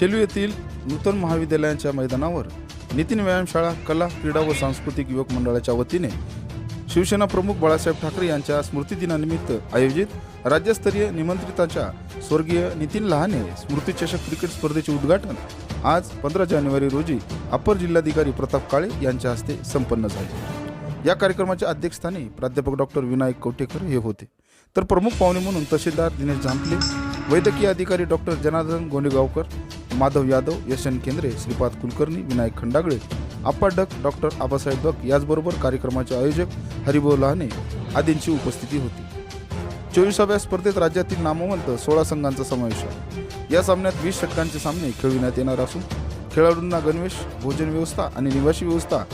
शेलू येथील नूतन महाविद्यालयाच्या मैदानावर नितीन व्यायामशाळा कला क्रीडा व सांस्कृतिक युवक मंडळाच्या वतीने शिवसेना प्रमुख बाळासाहेब ठाकरे यांच्या स्मृतिदिनानिमित्त आयोजित राज्यस्तरीय निमंत्रिताच्या स्वर्गीय नितीन लहाने स्मृतीचषक क्रिकेट स्पर्धेचे उद्घाटन आज पंधरा जानेवारी रोजी अपर जिल्हाधिकारी प्रताप काळे यांच्या हस्ते संपन्न झाले. या कार्यक्रमाच्या अध्यक्षस्थानी प्राध्यापक डॉक्टर विनायक कवटेकर हे होते. तर प्रमुख पाहुणे म्हणून तहसीलदार दिनेश जांभले वैद्यकीय अधिकारी डॉक्टर जनार्दन गोंडेगावकर माधव यादव यशन केंद्रे श्रीपाद कुलकर्णी विनायक खंडागळे आप्पा डक डॉक्टर आबासाहेब डक याचबरोबर कार्यक्रमाचे आयोजक हरिभाऊ लहाने आदींची उपस्थिती होती. चोवीसाव्या स्पर्धेत राज्यातील नामवंत सोळा संघांचा समावेश आहे. या सामन्यात वीस षटकांचे सामने खेळविण्यात येणार असून खेळाडूंना गणवेश भोजन व्यवस्था आणि निवासी व्यवस्था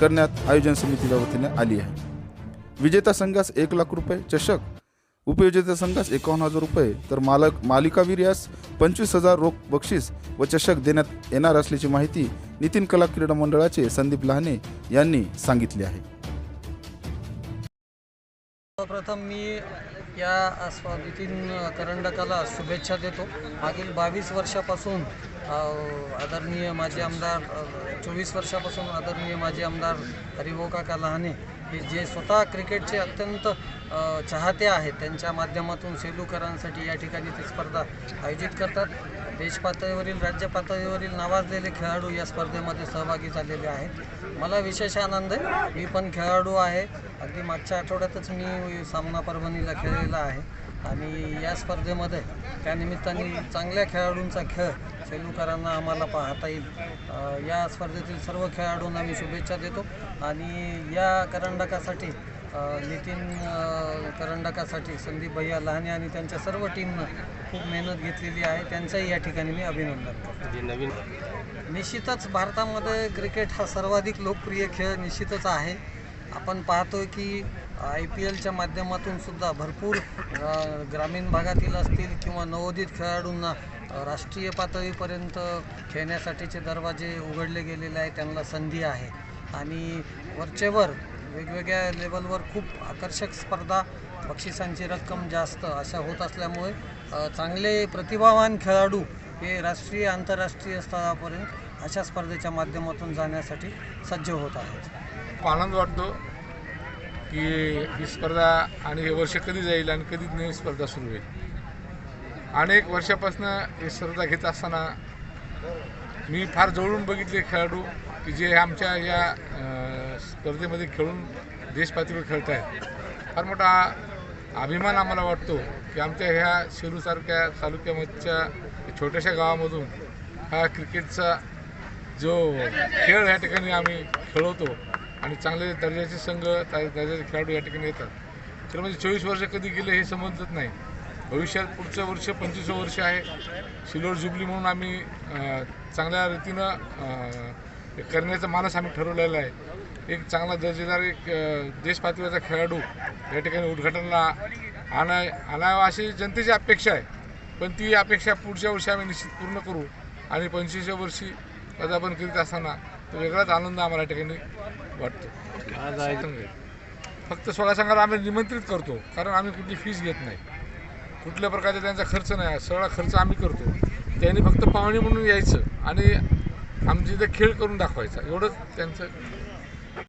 करण्यात आयोजन समितीच्या वतीने आली आहे. विजेता संघास एक लाख रुपये चषक उपयोजित संघास एकावन्न हजार रुपये. तर मालक मालिकावीर यास पंचवीस हजार रोख बक्षीस व चषक देण्यात येणार असल्याची माहिती नितीन कला क्रीडा मंडळाचे संदीप लहाने यांनी सांगितले आहे. सर्वप्रथम मी या स्पर्धेतील करंडकाला शुभेच्छा देतो. मागील बावीस वर्षापासून आदरणीय माजी आमदार चोवीस वर्षापासून आदरणीय माजी आमदार हरिभाऊ काका लहाने हे जे स्वतः क्रिकेटचे अत्यंत चाहते आहेत त्यांच्या माध्यमातून सेलूकरांसाठी या ठिकाणी ती स्पर्धा आयोजित करतात. देश पातळीवरील राज्य पातळीवरील नावाजलेले खेळाडू या स्पर्धेमध्ये सहभागी झालेले आहेत. मला विशेष आनंद आहे. मी पण खेळाडू आहे. अगदी मागच्या आठवड्यातच मी सामना परभणीला खेळलेला आहे. आणि या स्पर्धेमध्ये त्यानिमित्ताने चांगल्या खेळाडूंचा खेळ सेलूकरांना आम्हाला पाहता येईल. या स्पर्धेतील सर्व खेळाडूंना मी शुभेच्छा देतो. आणि या करंडकासाठी नितीन करंडकासाठी संदीप भैया लहाने आणि त्यांच्या सर्व टीमनं खूप मेहनत घेतलेली आहे. त्यांचंही या ठिकाणी मी अभिनंदन करतो. निश्चितच भारतामध्ये क्रिकेट हा सर्वाधिक लोकप्रिय खेळ निश्चितच आहे. आपण पाहतोय की आय पी एलच्या माध्यमातून सुद्धा भरपूर ग्रामीण भागातील असतील किंवा नवोदित खेळाडूंना राष्ट्रीय पातळीपर्यंत खेळण्यासाठीचे दरवाजे उघडले गेलेले आहे त्यांना संधी आहे. आणि वरचेवर वेगवेगळ्या लेवलवर खूप आकर्षक स्पर्धा बक्षिसांची रक्कम जास्त अशा होत असल्यामुळे चांगले प्रतिभावान खेळाडू हे राष्ट्रीय आंतरराष्ट्रीय स्तरापर्यंत अशा स्पर्धेच्या माध्यमातून जाण्यासाठी सज्ज होत आहेत. खूप आनंद वाटतो की ही स्पर्धा आणि हे वर्ष कधी जाईल आणि कधी नवीन स्पर्धा सुरू होईल. अनेक वर्षापासून ही स्पर्धा घेत असताना मी फार जवळून बघितले खेळाडू की जे आमच्या या स्पर्धेमध्ये खेळून देशपातळीवर खेळत आहेत फार मोठा अभिमान आम्हाला वाटतो की आमच्या ह्या शेलूसारख्या तालुक्यामधच्या छोट्याशा गावामधून हा क्रिकेटचा जो खेळ या ठिकाणी आम्ही खेळवतो आणि चांगले दर्जाचे संघ त्या दर्जाचे खेळाडू या ठिकाणी येतात. तर म्हणजे चोवीस वर्ष कधी गेले हे समजत नाही. भविष्यात पुढचं वर्ष पंचवीस वर्ष आहे. सिल्वर जुबली म्हणून आम्ही चांगल्या रीतीनं करण्याचा मानस आम्ही ठरवलेला आहे. एक चांगला दर्जेदार एक अं, देश पातळीवरचा खेळाडू या ठिकाणी उद्घाटनला आणा आणावा अशी जनतेची अपेक्षा आहे. पण ती अपेक्षा पुढच्या वर्षी आम्ही निश्चित पूर्ण करू. आणि पंचवीसव्या वर्षी पदार्पण करीत असताना तो वेगळाच आनंद आम्हाला या ठिकाणी वाटतो. फक्त सोळा संघाला आम्ही निमंत्रित करतो. कारण आम्ही कुठली फीस घेत नाही. कुठल्या प्रकारचा त्यांचा खर्च नाही. सगळा खर्च आम्ही करतो. त्यांनी फक्त पाहुणे म्हणून यायचं आणि आमची इथे खेळ करून दाखवायचा. एवढंच त्यांचं